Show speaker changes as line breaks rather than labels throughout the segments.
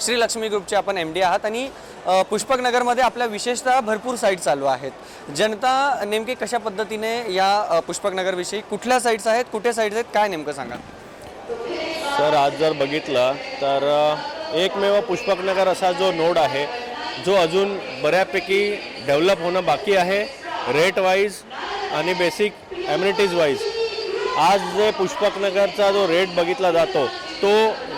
श्री लक्ष्मी ग्रुपचे आपण M D आहात आणि पुष्पकनगरमध्ये आपल्या विशेषतः भरपूर साईट चालू आहेत. जनता नेमकी कशा पद्धतीने या पुष्पकनगरविषयी कुठल्या साईट्स आहेत कुठे साईट्स आहेत काय नेमकं सांगा?
सर आज जर बघितलं तर एकमेव पुष्पकनगर असा जो नोड आहे जो अजून बऱ्यापैकी डेव्हलप होणं बाकी आहे रेट वाईज आणि बेसिक ॲम्युनिटीज वाईज आज जे पुष्पकनगरचा जो रेट बघितला जातो तो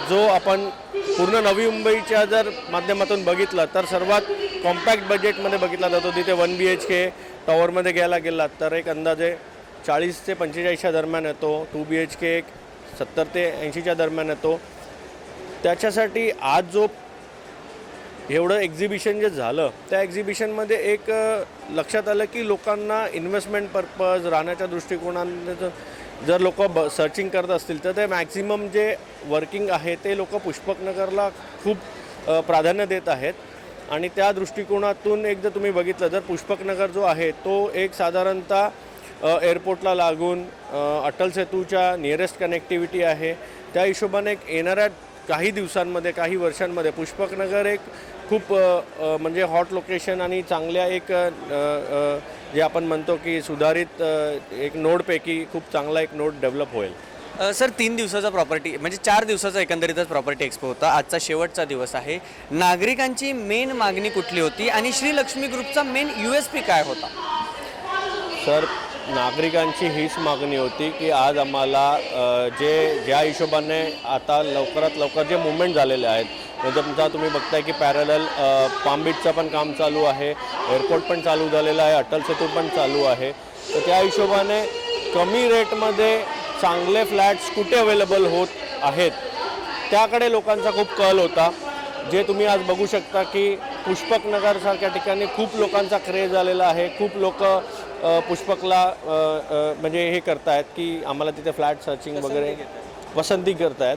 जो आपण पूर्ण नवी मुंबईच्या जर माध्यमातून बघितलं तर सर्वात कॉम्पॅक्ट बजेटमध्ये बघितला जातो. तिथे वन बी एच के टॉवरमध्ये घ्यायला गेलात तर एक अंदाजे चाळीस ते पंचेचाळीसच्या दरम्यान येतो. टू बी एच के एक सत्तर ते ऐंशीच्या दरम्यान येतो. त्याच्यासाठी आज जो एवढं एक्झिबिशन जे झालं त्या एक्झिबिशनमध्ये एक लक्षात आलं की लोकांना इन्व्हेस्टमेंट पर्पज राहण्याच्या दृष्टिकोनाने जर- लोक ब सर्चिंग करत असतील तर ते मॅक्झिमम जे वर्किंग आहे ते लोक पुष्पकनगरला खूप प्राधान्य देत आहेत. आणि त्या दृष्टिकोनातून एक जर तुम्ही बघितलं जर पुष्पकनगर जो आहे तो एक साधारणतः एअरपोर्टला लागून अटल सेतूच्या नियरेस्ट कनेक्टिव्हिटी आहे. त्या हिशोबाने एक येणाऱ्या काही दिवसांमध्ये काही वर्षांमध्ये पुष्पकनगर एक खूप म्हणजे हॉट लोकेशन आणि चांगल्या एक जे आपण म्हणतो की सुधारित एक नोडपैकी खूप चांगला एक नोड डेव्हलप होईल.
सर तीन दिवसाचा प्रॉपर्टी म्हणजे चार दिवसाचा एकंदरीतच प्रॉपर्टी एक्सपो होता. आजचा शेवटचा दिवस आहे. नागरिकांची मेन मागणी कुठली होती आणि श्री लक्ष्मी ग्रुपचा मेन यू एस पी काय होता?
सर नागरिकांची हीच मागणी होती की आज आम्हाला जे ज्या हिशोबाने आता लवकरात लवकर जे मुवमेंट झालेले आहेत म्हणजे तुमचा तुम्ही बघताय की पॅरल पामबीचचं पण काम चालू आहे एअरपोर्ट पण चालू झालेलं आहे अटल सेतू पण चालू आहे. तर त्या हिशोबाने कमी रेटमध्ये चांगले फ्लॅट्स कुठे अवेलेबल होत आहेत त्याकडे लोकांचा खूप कल होता. जे तुम्ही आज बघू शकता की पुष्पकनगरसारख्या ठिकाणी खूप लोकांचा क्रेज झालेला आहे खूप लोक पुष्पकला म्हणजे हे करतायत की आम्हाला तिथे फ्लॅट सर्चिंग वगैरे पसंती करतायत.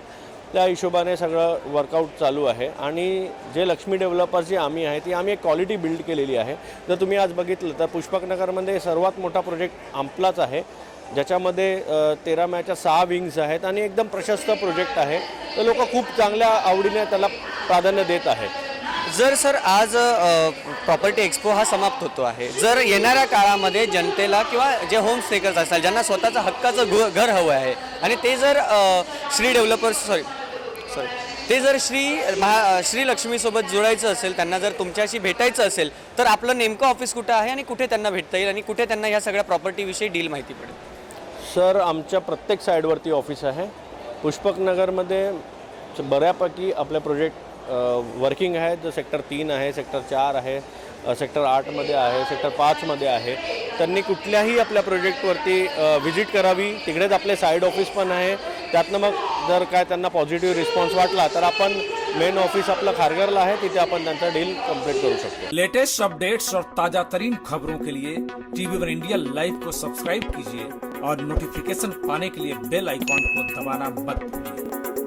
त्या हिशोबाने सगळं वर्कआउट चालू आहे आणि जे लक्ष्मी डेव्हलपर्सची आम्ही आहे ती आम्ही एक क्वालिटी बिल्ड केलेली आहे. जर तुम्ही आज बघितलं तर पुष्पकनगरमध्ये सर्वात मोठा प्रोजेक्ट आमप्लाच आहे. ज्याच्यामध्ये तेरा मॅच्या सहा विंग्स आहेत आणि एकदम प्रशस्त प्रोजेक्ट आहे. तर लोक खूप चांगल्या आवडीने त्याला प्राधान्य देत आहेत.
जर सर आज प्रॉपर्टी एक्सपो हा समाप्त होतो आहे. जर येणाऱ्या काळामध्ये जनतेला किंवा जे होम स्टेकर्स असतात ज्यांना स्वतःचं हक्काचं घ घर हवं आहे आणि ते जर श्री डेव्हलपर्स सॉरी सॉरी ते जर श्री महा श्री लक्ष्मीसोबत जोडायचं असेल त्यांना जर तुमच्याशी भेटायचं असेल तर आपलं नेमकं ऑफिस कुठं आहे आणि कुठे त्यांना भेटता येईल आणि कुठे त्यांना ह्या सगळ्या प्रॉपर्टीविषयी डील माहिती पडेल?
सर आमच्या प्रत्येक साईडवरती ऑफिस आहे. पुष्पकनगरमध्ये बऱ्यापैकी आपल्या प्रोजेक्ट वर्किंग आहेत जो सेक्टर तीन आहे सेक्टर चार आहे सेक्टर आठमध्ये आहे सेक्टर पाचमध्ये आहे. त्यांनी कुठल्याही आपल्या प्रोजेक्टवरती व्हिजिट करावी. तिकडेच आपले साईड ऑफिस पण आहे. त्यातनं मग जर काय त्यांना पॉझिटिव्ह रिस्पॉन्स वाटला तर आपण मेन ऑफिस आपलं खारघरला आहे. तिथे आपण त्यांचा डील कंप्लीट करू शकतो.
लेटेस्ट अपडेट्स और ताजा तरीन खबरों के लिए टीवी वन इंडिया लाइव को सब्सक्राइब कीजिए और नोटिफिकेशन पाने के लिए बेल आइकॉन को दबाना मत भूलिए।